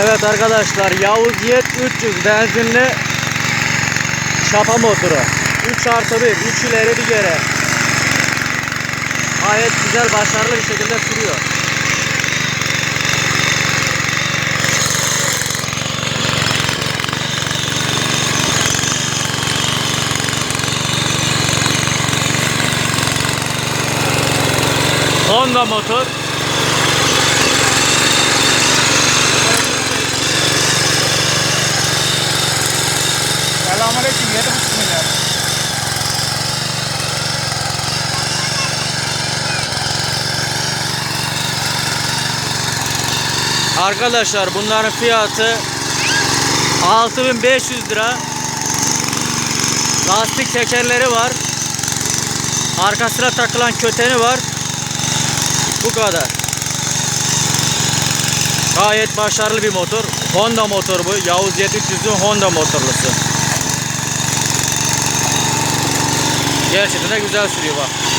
Evet arkadaşlar Yavuz Yet 300 benzinli şapa motoru. 3 artı 1, 3 ileri bir geri. Gayet güzel başarılı bir şekilde sürüyor. Honda motor. Selamünaleyküm. Yedi buçuk milyar. Arkadaşlar bunların fiyatı 6500 lira. Lastik tekerleri var. Arkasına takılan köteni var. Bu kadar. Gayet başarılı bir motor. Honda motor bu. Yavuz 7300'ün Honda motorlusu. Gerçekten de güzel sürüyor bak.